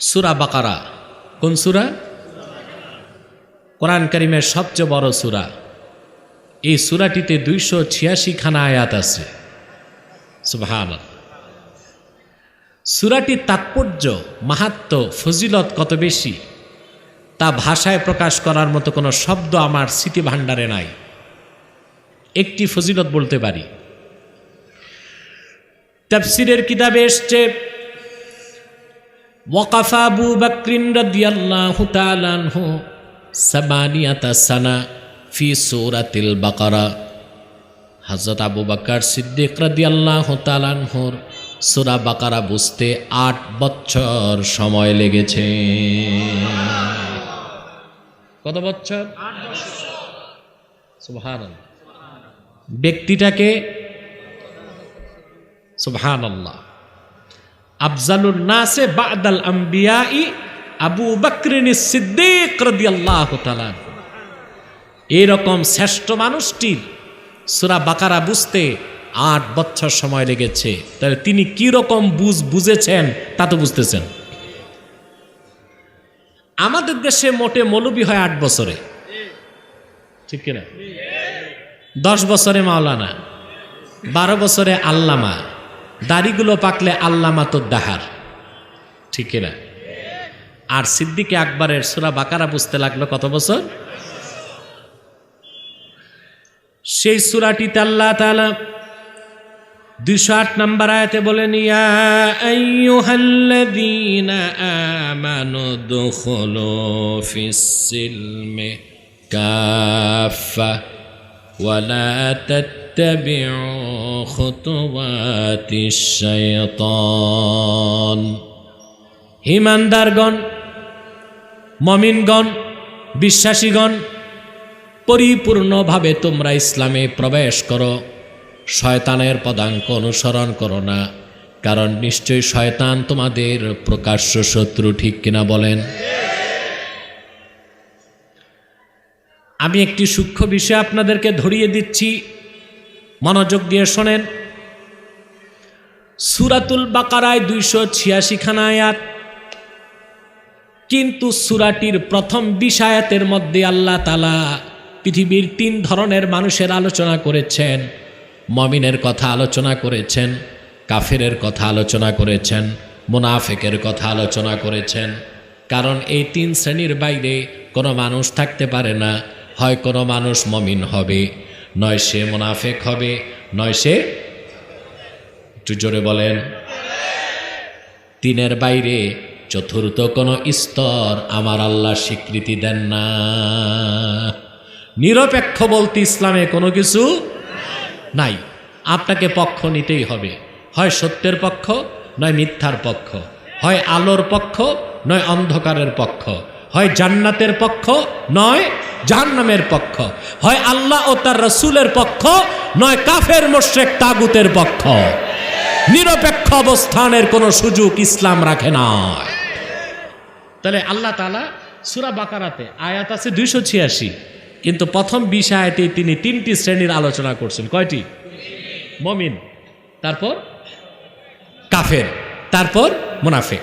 সুরা বাকারা। কোন সুরা? কোরআন করিমের সবচেয়ে বড় সুরা। এই সুরাটিতে দুইশো ছিয়াশি খানা আয়াত আছে। সুবহান সুরাটির তাৎপর্য মাহাত্ম ফজিলত কত বেশি, তা ভাষায় প্রকাশ করার মতো কোনো শব্দ আমার স্মৃতি ভাণ্ডারে নাই। একটি ফজিলত বলতে পারি। তাফসিরের কিতাবে এসছে ওয়াকাফা আবু বাকরিন রাদিয়াল্লাহু তাআলা আনহু সামানিয়াতা সানা ফি সূরাতিল বাকারা। হযরত আবু বকর সিদ্দিক রাদিয়াল্লাহু তাআলা আনহুর সূরা বাকারা বুঝতে আট বছর সময় লেগেছে। কত বছর? সুবহানাল্লাহ। ব্যক্তিটাকে সুবহানাল্লাহ। আফজালুন নাসে বাদাল আম্বিয়াই আবু বকরিন সিদ্দিক রাদিয়াল্লাহু তাআলা এরকম শ্রেষ্ঠ মানুষটির সূরা বাকারা বুঝতে আট বছর সময় লেগেছে। তাহলে তিনি কি রকম বুঝ বুঝেছেন তা তো বুঝতেছেন। আমাদের দেশে মোটে মৌলবী হয় আট বছরে। ঠিক কিনা? দশ বছরে মাওলানা, বারো বছরে আল্লামা দাড়িগুলো পাকলে আল্লাহ দাহার ঠিক না? আর সিদ্দিকে আকবরের সুরা বাকারা বুঝতে লাগল কত বছর? সেই সুরাটিতে আল্লাহ তালা দুশো আট নম্বর আয়তে বলেন ইয়াহল্লীন কাফা ওয়ালা تتبعوا خطوات الشيطان হিমানদারগণ মমিনগণ বিশ্বাসীগণ পরিপূর্ণভাবে তোমরা ইসলামে প্রবেশ করো শয়তানের পদাঙ্ক অনুসরণ করো না কারণ নিশ্চয়ই শয়তান তোমাদের প্রকাশ্য শত্রু ঠিক কিনা বলেন আমি একটি সূক্ষ্ম বিষয় আপনাদেরকে ধরিয়ে দিচ্ছি মনোযোগ দিয়ে শোনেন। সুরাতুল বাকারায় দুইশো ছিয়াশি খানা আয়াত। কিন্তু সুরাটির প্রথম বিশ আয়াতের মধ্যে আল্লাহ তালা পৃথিবীর তিন ধরনের মানুষের আলোচনা করেছেন। মমিনের কথা আলোচনা করেছেন, কাফেরের কথা আলোচনা করেছেন, মোনাফেকের কথা আলোচনা করেছেন। কারণ এই তিন শ্রেণির বাইরে কোনো মানুষ থাকতে পারে না, হয় কোনো মানুষ মমিন হবে। নয় সে মোনাফেক হবে, নয় সে একটু জোরে বলেন। তিনের বাইরে চতুর্থ কোনো স্তর আমার আল্লাহ স্বীকৃতি দেন না। নিরপেক্ষ বলতে ইসলামে কোনো কিছু নাই। আপনাকে পক্ষ নিতেই হবে। হয় সত্যের পক্ষ, নয় মিথ্যার পক্ষ। হয় আলোর পক্ষ, নয় অন্ধকারের পক্ষ। হয় জান্নাতের পক্ষ, নয় জাহান্নামের পক্ষ। হয় আল্লাহ ও তার রসুলের পক্ষ, নয় কাফের মোশেক তাগুতের পক্ষ। নিরপেক্ষ অবস্থানের কোনো সুযোগ ইসলাম রাখে না। তাহলে আল্লাহ তালা সুরা বাকারাতে আয়াত আছে দুইশো ছিয়াশি, কিন্তু প্রথম বিশ আয়াতে তিনি তিনটি শ্রেণির আলোচনা করছেন। কয়টি? মমিন, তারপর কাফের, তারপর মুনাফেক।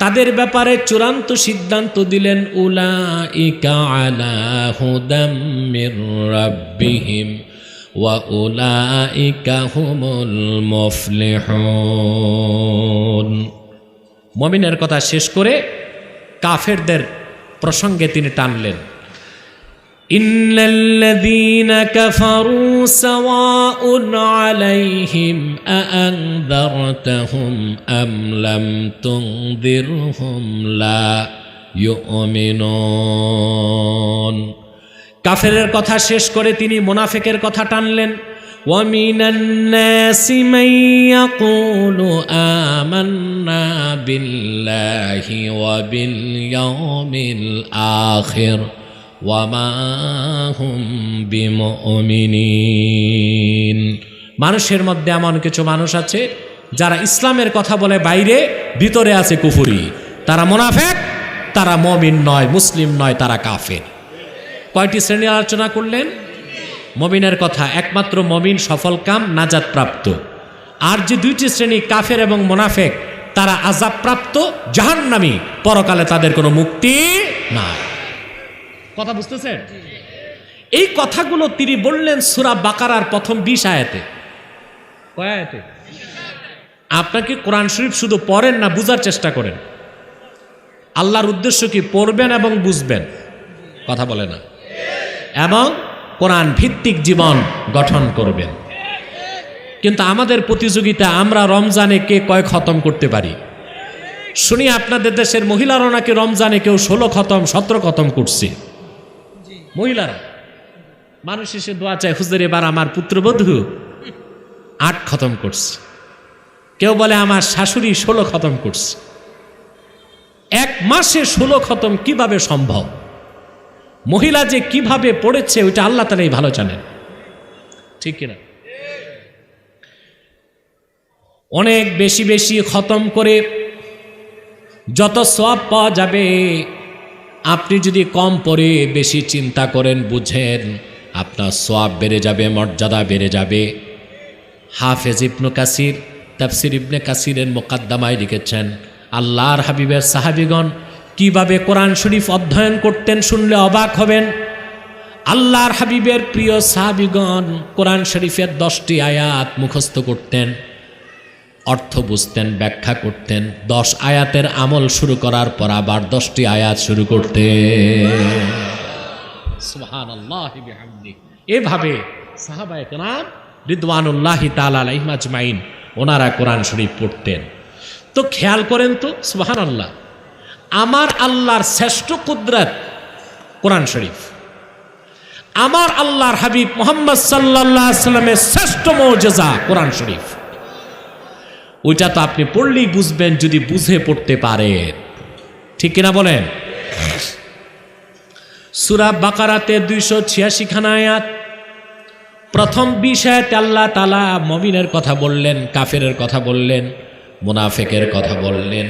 তাদের ব্যাপারে চূড়ান্ত সিদ্ধান্ত দিলেন উলা ইকা আলা ওয়া মমিনের কথা শেষ করে কাফেরদের প্রসঙ্গে তিনি টানলেন। إن الذين كفروا سواء عليهم أأنذرتهم أم لم تنذرهم لا يؤمنون কাফেরের কথা শেষ করে তিনি মোনাফেকের কথা টানলেন ومن الناس من يقول آمنا بالله وباليوم الآخر ওয়ামা হুম বিমুমিনিন মানুষের মধ্যে এমন কিছু মানুষ আছে যারা ইসলামের কথা বলে বাইরে, ভিতরে আছে কুফুরি। তারা মোনাফেক, তারা মমিন নয়, মুসলিম নয়, তারা কাফের। কয়টি শ্রেণি আলোচনা করলেন? মমিনের কথা, একমাত্র মমিন সফল কাম নাজাত প্রাপ্ত আর যে দুইটি শ্রেণি, কাফের এবং মোনাফেক, তারা আজাব প্রাপ্ত জাহান্নামী, পরকালে তাদের কোনো মুক্তি নাই। কথা বুঝতেছেন এই কথাগুলো তিনি বললেন সুরা বাকারার প্রথম বিশ আয়াতে। কয় আয়াতে? আপনাকে কোরআন শরীফ শুধু পড়েন না বুঝার চেষ্টা করেন। আল্লাহর উদ্দেশ্য কি পড়বেন এবং বুঝবেন? কথা বলে না। এবং কোরআন ভিত্তিক জীবন গঠন করবেন। কিন্তু আমাদের প্রতিযোগিতা আমরা রমজানে কে কয় খতম করতে পারি? শুনি আপনাদের দেশের মহিলারা নাকি রমজানে কেউ ষোলো খতম সতেরো খতম করছে। মহিলারা। মানুষ এসে দোয়া চায়, হুজুর, এবার আমার পুত্রবধূ আট খতম করছে। কেউ বলে, আমার শাশুড়ি ষোলো খতম করছে। এক মাসে ষোলো খতম কীভাবে সম্ভব? মহিলা যে কীভাবে পড়েছে, ওইটা আল্লাহ তালাই ভালো জানেন। ঠিক কিনা? অনেক বেশি বেশি খতম করে যত সব পাওয়া যাবে আপনি যদি কম পরে বেশি চিন্তা করেন, বুঝেন আপনার সোয়াব বেড়ে যাবে, মর্যাদা বেড়ে যাবে। হাফেজ ইবনু কাসির, তাফসির ইবনে কাসিরের মোকাদ্দমায় লিখেছেন, আল্লাহর হাবিবের সাহাবিগণ কীভাবে কোরআন শরীফ অধ্যয়ন করতেন শুনলে অবাক হবেন। আল্লাহর হাবিবের প্রিয় সাহাবিগণ কোরআন শরীফের দশটি আয়াত মুখস্থ করতেন। অর্থ বুঝতেন, ব্যাখ্যা করতেন। দশ আয়াতের আমল শুরু করার পর আবার দশটি আয়াত শুরু বিহামদি। এভাবে সাহাবায়ে আলাইহিম ওনারা কোরআন শরীফ পড়তেন। তো খেয়াল করেন তো, সুবহানাল্লাহ, আমার আল্লাহর শ্রেষ্ঠ কুদরত কোরআন শরীফ। আমার আল্লাহর হাবিব মোহাম্মদ সাল্লাল্লাহু সাল্লামের শ্রেষ্ঠ মৌজেজা কোরআন শরীফ। ওইটা তো আপনি পড়লেই বুঝবেন যদি বুঝে পড়তে পারেন ঠিক কিনা বলেন? সুরা বাকারাতে দুইশো ছিয়াশি খানা আয়াত। প্রথম বিষয়তে আল্লাহ তালা মমিনের কথা বললেন, কাফেরের কথা বললেন, মুনাফেকের কথা বললেন।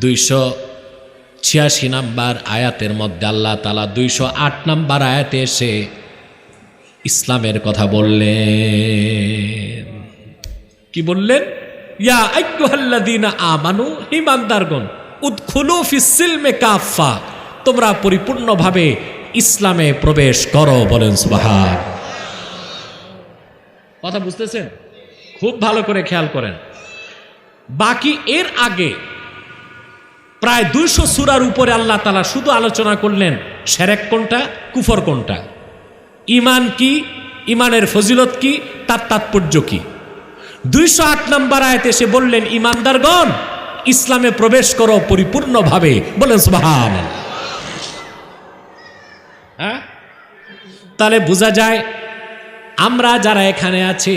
দুইশো ছিয়াশি নাম্বার আয়াতের মধ্যে আল্লাহ তালা দুইশো আট নাম্বার আয়াতে এসে ইসলামের কথা বললেন। কি বললেন? ইয়া আইয়ুহাল্লাযীনা আমানু তোমরা পরিপূর্ণভাবে ইসলামে প্রবেশ করো বলেন সুবহান। কথা বুঝতেছেন? খুব ভালো করে খেয়াল করেন। বাকি এর আগে প্রায় দুইশো সুরার উপরে আল্লাহ তালা শুধু আলোচনা করলেন, সেরেক কোনটা, কুফর কোনটা? ইমান কি ইমানের ফজিলত কি, তার তাৎপর্য কি? দুইশো আট নম্বর আয়তে এসে বললেন, ইমানদারগণ, ইসলামে প্রবেশ করো পরিপূর্ণভাবে। বলেন সুবহান হ্যাঁ? তাহলে বোঝা যায়, আমরা যারা এখানে আছি,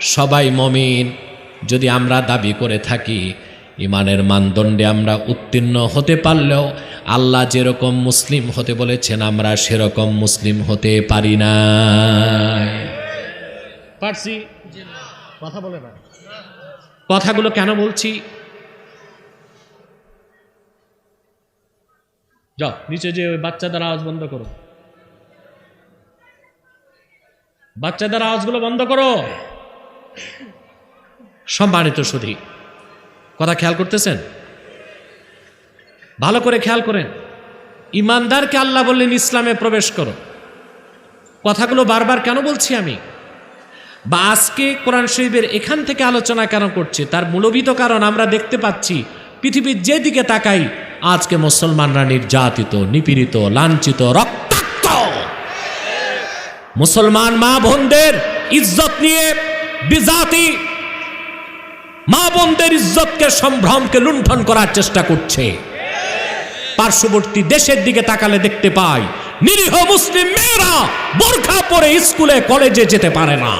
সবাই মমিন। যদি আমরা দাবি করে থাকি, ইমানের মানদণ্ডে আমরা উত্তীর্ণ হতে পারলেও আল্লাহ যেরকম মুসলিম হতে বলেছেন, আমরা সেরকম মুসলিম হতে পারি না পারছি? কথা বলে না। কথাগুলো কেন বলছি? যাও, নিচে যে ওই বাচ্চাদের আওয়াজ বন্ধ করো। বাচ্চাদের আওয়াজগুলো বন্ধ করো। সম্মানিত সুধী, কথা খেয়াল করতেছেন? ভালো করে খেয়াল করেন। ইমানদারকে আল্লাহ বললেন, ইসলামে প্রবেশ করো। কথাগুলো বারবার কেন বলছি আমি? বা আজকে কোরআন শরীফের এখান থেকে আলোচনা কেন করছে? তার মূলবিত কারণ আমরা দেখতে পাচ্ছি, পৃথিবীর যেদিকে তাকাই, আজকে মুসলমানরা নির্যাতিত, নিপীড়িত, লাঞ্ছিত, রক্তাক্ত। মুসলমান মা বোনদের ইজ্জত নিয়ে বিজাতি মা বোনদের ইজ্জতকে, সম্ভ্রমকে লুণ্ঠন করার চেষ্টা করছে। পার্শ্ববর্তী দেশের দিকে তাকালে দেখতে পাই, নিরীহ মুসলিম মেয়েরা বোরখা পরে স্কুলে, কলেজে যেতে পারে না।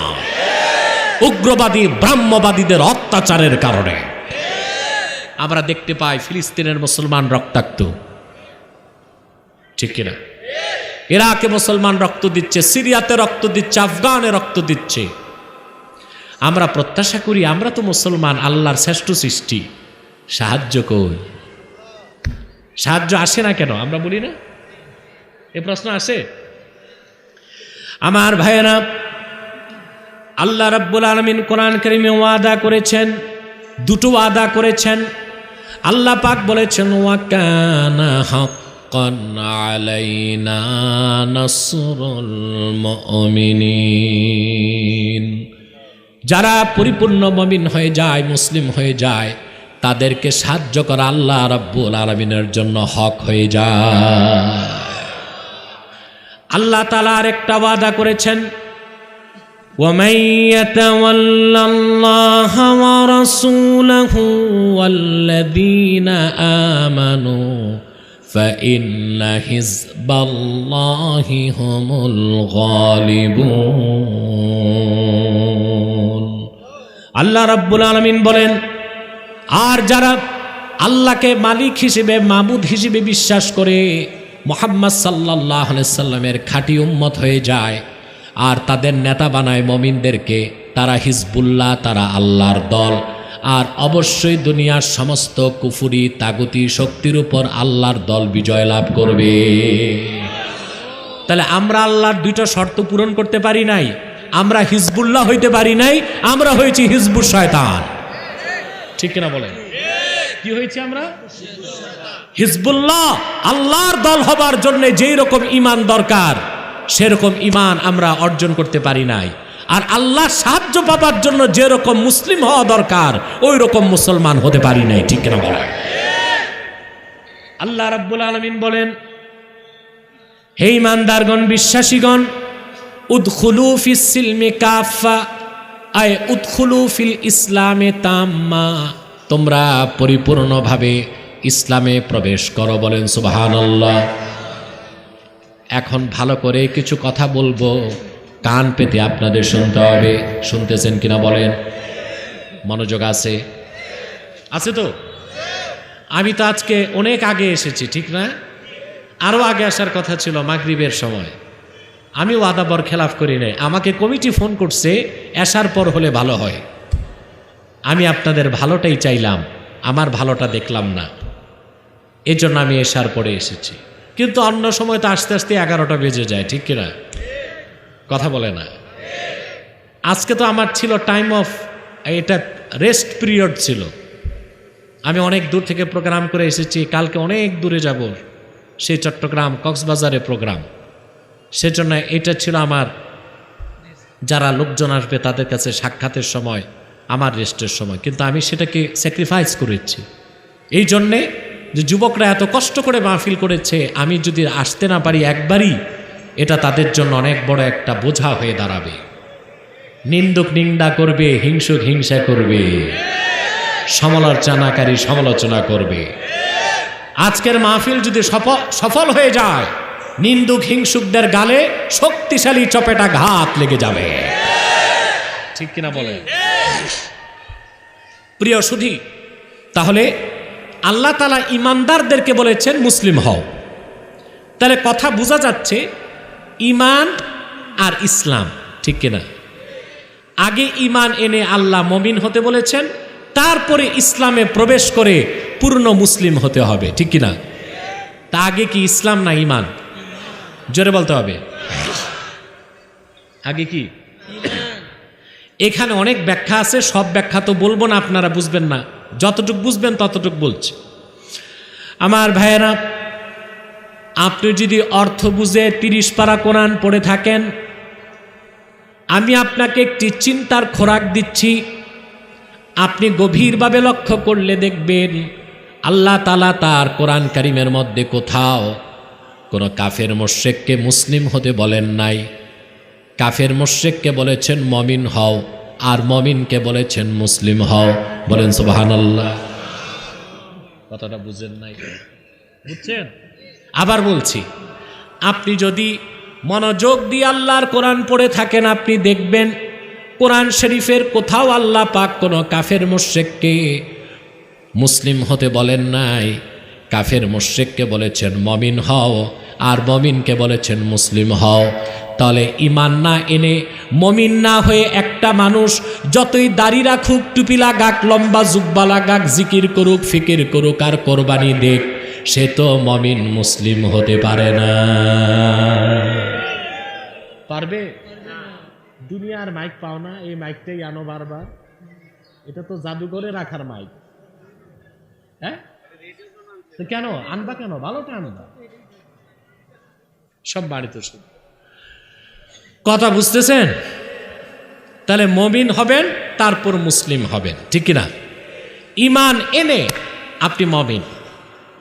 উগ্রবাদী, ব্রাহ্মবাদীদের অত্যাচারের কারণে। আমরা দেখতে পাই ফিলিস্তিনের মুসলমান রক্তাক্ত। ঠিক কিনা? ইরাকে মুসলমান রক্ত দিচ্ছে, সিরিয়াতে রক্ত দিচ্ছে, আফগানে রক্ত দিচ্ছে। আমরা প্রত্যাশা করি আমরা তো মুসলমান, আল্লাহর শ্রেষ্ঠ সৃষ্টি। সাহায্য কই? সাহায্য আসে না কেন? আমরা বলি না? এ প্রশ্ন আসে? আমার ভাইয়েরা আল্লাহ রাব্বুল আলমিন কোরআন করিমে ওয়াদা করেছেন, দুটো ওয়াদা করেছেন। আল্লাহ পাক বলেছেন যারা পরিপূর্ণ মমিন হয়ে যায়, মুসলিম হয়ে যায়, তাদেরকে সাহায্য করা আল্লাহ রাব্বুল আলমিনের জন্য হক হয়ে যায়। আল্লাহ তালা আরেকটা ওয়াদা করেছেন ومن يتول الله ورسوله والذين آمنوا فإن حزب الله هم الغالبون আল্লাহ রাব্বুল আলমিন বলেন আর যারা আল্লাহকে মালিক হিসেবে মাবুদ হিসেবে বিশ্বাস করে মোহাম্মদ সাল্লাহ সাল্লামের খাঁটি উম্মত হয়ে যায় আর তাদের নেতা বানায় মমিনদেরকে, তারা হিজবুল্লাহ, তারা আল্লাহর দল। আর অবশ্যই দুনিয়ার সমস্ত কুফুরি, তাগুতি শক্তির উপর আল্লাহর দল বিজয় লাভ করবে। তাহলে আমরা আল্লাহর দুইটা শর্ত পূরণ করতে পারি নাই, আমরা হিজবুল্লাহ হইতে পারি নাই, আমরা হয়েছি হিজবুর শয়তান। ঠিক কিনা বলেন? কি হয়েছে আমরা? হিজবুল্লাহ, আল্লাহর দল হবার জন্য যেই রকম ইমান দরকার সেরকম ইমান আমরা অর্জন করতে পারি নাই। আর আল্লাহ সাহায্য পাবার জন্য যেরকম মুসলিম হওয়া দরকার ওই রকম মুসলমান হতে পারি নাই, ঠিক কিনা বলেন? আল্লাহ রাব্বুল আলমিন বলেন, হে ইমানদারগণ বিশ্বাসীগণ, উদখুলু ফিস সিলমে কাফা আয় উদখুলু ফিল ইসলামে তাম্মা। তোমরা পরিপূর্ণভাবে ইসলামে প্রবেশ করো বলেন, সুবহানাল্লাহ। এখন ভালো করে কিছু কথা বলব। কান পেতে আপনাদের শুনতে হবে। শুনতেছেন কিনা বলেন? মনোযোগ আছে? আছে তো? আমি তো আজকে অনেক আগে এসেছি, ঠিক না? আরও আগে আসার কথা ছিল মাগরিবের সময়। আমি ওয়াদাবর খেলাফ করি নাই। আমাকে কমিটি ফোন করছে, আসার পর হলে ভালো হয়। আমি আপনাদের ভালোটাই চাইলাম, আমার ভালোটা দেখলাম না। এজন্য আমি এসার পরে এসেছি। কিন্তু অন্য সময় তো আস্তে আস্তে এগারোটা বেজে যায়, ঠিক কিনা? কথা বলে না। আজকে তো আমার ছিল টাইম অফ এটা রেস্ট পিরিয়ড ছিল। আমি অনেক দূর থেকে প্রোগ্রাম করে এসেছি, কালকে অনেক দূরে যাব। সেই চট্টগ্রাম, কক্সবাজারে প্রোগ্রাম সেজন্য এটা ছিল আমার, যারা লোকজন আসবে তাদের কাছে সাক্ষাতের সময়, আমার রেস্টের সময়। কিন্তু আমি সেটাকে স্যাক্রিফাইস করেছি। এই জন্যে যে যুবকরা এত কষ্ট করে মাহফিল করেছে, আমি যদি আসতে না পারি একবারই, এটা তাদের জন্য অনেক বড় একটা বোঝা হয়ে দাঁড়াবে। নিন্দুক নিন্দা করবে, হিংসুক হিংসা করবে। সমালোচনাকারী সমালোচনা করবে। আজকের মাহফিল যদি সফল হয়ে যায়, নিন্দুক হিংসুকদের গালে শক্তিশালী চপেটা ঘাত লেগে যাবে। ঠিক কিনা বলে প্রিয় সুধী, তাহলে আল্লাহ তালা ইমানদারদেরকে বলেছেন, মুসলিম হও। তাহলে কথা বোঝা যাচ্ছে ইমান আর ইসলাম, ঠিক কিনা? আগে ইমান এনে আল্লাহ মমিন হতে বলেছেন, তারপরে ইসলামে প্রবেশ করে পূর্ণ মুসলিম হতে হবে, ঠিক কিনা? তা আগে কি ইসলাম না ইমান জোরে বলতে হবে। আগে কি? এখানে অনেক ব্যাখ্যা আছে, সব ব্যাখ্যা তো বলব না, আপনারা বুঝবেন না। যতটুক বুঝবেন, ততটুক বলছি। আমার ভাইয়েরা, আপনি যদি অর্থ বুঝে তিরিশ পারা কোরআন পড়ে থাকেন, আমি আপনাকে একটি চিন্তার খোরাক দিচ্ছি। আপনি গভীরভাবে লক্ষ্য করলে দেখবেন, আল্লাহ তালা তার কোরআন কারিমের মধ্যে কোথাও কোনো কাফের মোশেককে মুসলিম হতে বলেন নাই। কাফের মোশেককে বলেছেন মমিন হও। আর মমিনকে বলেছেন মুসলিম হও। বলেন সুবাহান আল্লাহ কথাটা বুঝেন নাই। বুঝছেন? আবার বলছি আপনি যদি মনোযোগ দিয়ে আল্লাহর কোরআন পড়ে থাকেন আপনি দেখবেন কোরআন শরীফের কোথাও আল্লাহ পাক কোনো কাফের মোশেককে মুসলিম হতে বলেন নাই। কাফের মোশেককে বলেছেন মমিন হও। আর মমিনকে বলেছেন মুসলিম হও। তাহলে ইমান না এনে মমিন না হয়ে একটা মানুষ যতই দাড়ি রাখুক, টুপি লাগাক, লম্বা জুব্বা লাগাক, জিকির করুক, ফিকির করুক আর কোরবানি দেখ সে তো মমিন মুসলিম হতে পারে না। পারবে? দুনিয়ার মাইক পাও না, এই মাইকটাই আনো বারবার। এটা তো জাদুঘরে রাখার মাইক। হ্যাঁ? কেন? আনবা কেন? ভালোটা আনবা। সব বাড়িতে শুধু। কথা বুঝতেছেন? তাহলে মমিন হবেন, তারপর মুসলিম হবেন, ঠিক কিনা? ইমান এনে আপনি মমিন।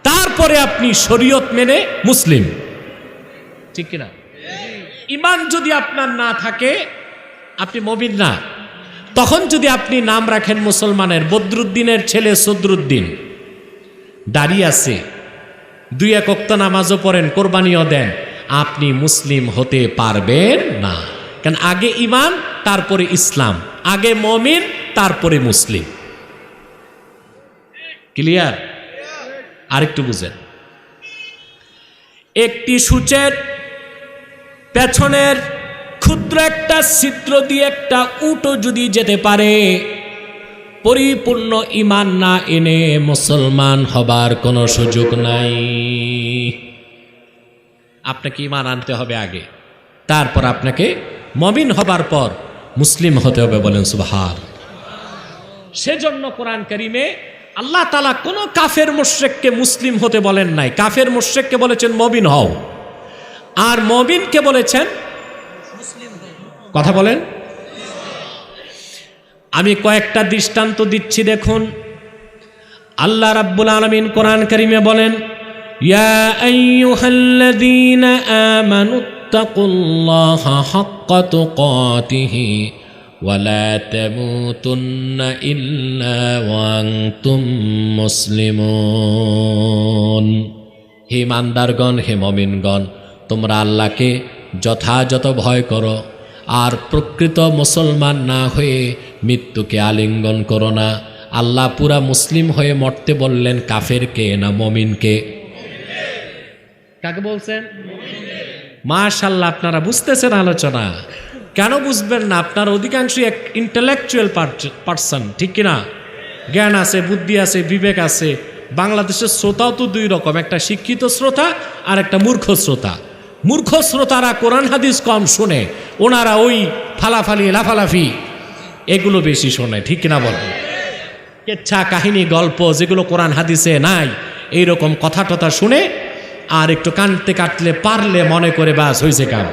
তারপরে আপনি শরীয়ত মেনে মুসলিম। ঠিক কিনা? ইমান যদি আপনার না থাকে, আপনি মমিন না। তখন যদি আপনি নাম রাখেন মুসলমানের, বদরুদ্দিনের ছেলে সদরুদ্দিন। দাঁড়িয়ে আছে। দুই এক নামাজও পড়েন, কোরবানিও দেন। আপনি মুসলিম হতে পারবেন না। কারণ আগে ইমান তারপরে ইসলাম। আগে মমিন, তারপরে মুসলিম। ক্লিয়ার আরেকটু বুঝেন। একটি সূচের পেছনের ক্ষুদ্র একটা ছিদ্র দিয়ে একটা উটো যদি যেতে পারে, পরিপূর্ণ ইমান না এনে মুসলমান হবার কোনো সুযোগ নাই। আপনাকে ইমান আনতে হবে আগে। তারপর আপনাকে মমিন হবার পর মুসলিম হতে হবে বলেন সুবহান। সেজন্য কোরআন করিমে আল্লাহ তালা কোনো কাফের মুশ্রেককে মুসলিম হতে বলেন নাই। কাফের মুশ্রেককে বলেছেন মবিন হও। আর মবিনকে বলেছেন, কথা বলেন। আমি কয়েকটা দৃষ্টান্ত দিচ্ছি, দেখুন। আল্লাহ রাব্বুল আলমিন কোরআন করিমে বলেন ইয়া আইয়ুহাল্লাযীনা আমানু তাকুল্লাহা হাক্কা তুকাতিহি ওয়ালা তামুতুন্না ইল্লা ওয়া আনতুম মুসলিমুন হে ইমানদারগণ, হে মমিনগণ, তোমরা আল্লাহকে যথাযথ ভয় করো, আর প্রকৃত মুসলমান না হয়ে মৃত্যুকে আলিঙ্গন করো না। আল্লাহ পুরা মুসলিম হয়ে মরতে বললেন কাফেরকে না মমিনকে। কাকে বলছেন? মাশাল্লাহ আপনারা বুঝতেছেন আলোচনা। কেন বুঝবেন না? আপনার অধিকাংশই এক ইন্টেলেকচুয়াল পার্সন ঠিক কিনা? জ্ঞান আছে, বুদ্ধি আছে, বিবেক আছে। বাংলাদেশের শ্রোতাও তো দুই রকম, একটা শিক্ষিত শ্রোতা আর একটা মূর্খ শ্রোতা। মূর্খ শ্রোতারা কোরআন, হাদিস কম শোনে, ওনারা ওই ফালাফালি, লাফালাফি, এগুলো বেশি শোনে, ঠিক কিনা বলেন কেচ্ছা কাহিনী, গল্প যেগুলো কোরআন, হাদিসে নাই, এইরকম কথা টথা শুনে আর একটু কানতে কাটলে, পারলে মনে করে বাস হয়েছে কাম।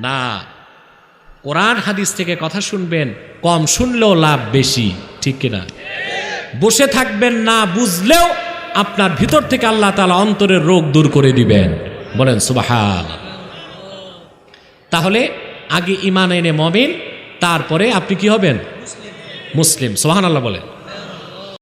না, কোরআন হাদিস থেকে কথা শুনবেন, কম শুনলেও লাভ বেশি, ঠিক কিনা? বসে থাকবেন না, বুঝলেও আপনার ভিতর থেকে আল্লাহ তালা অন্তরের রোগ দূর করে দিবেন। বলেন সুবাহান তাহলে, আগে ইমান এনে মমিন, তারপরে আপনি কি হবেন? মুসলিম। সোহান আল্লাহ বলেন।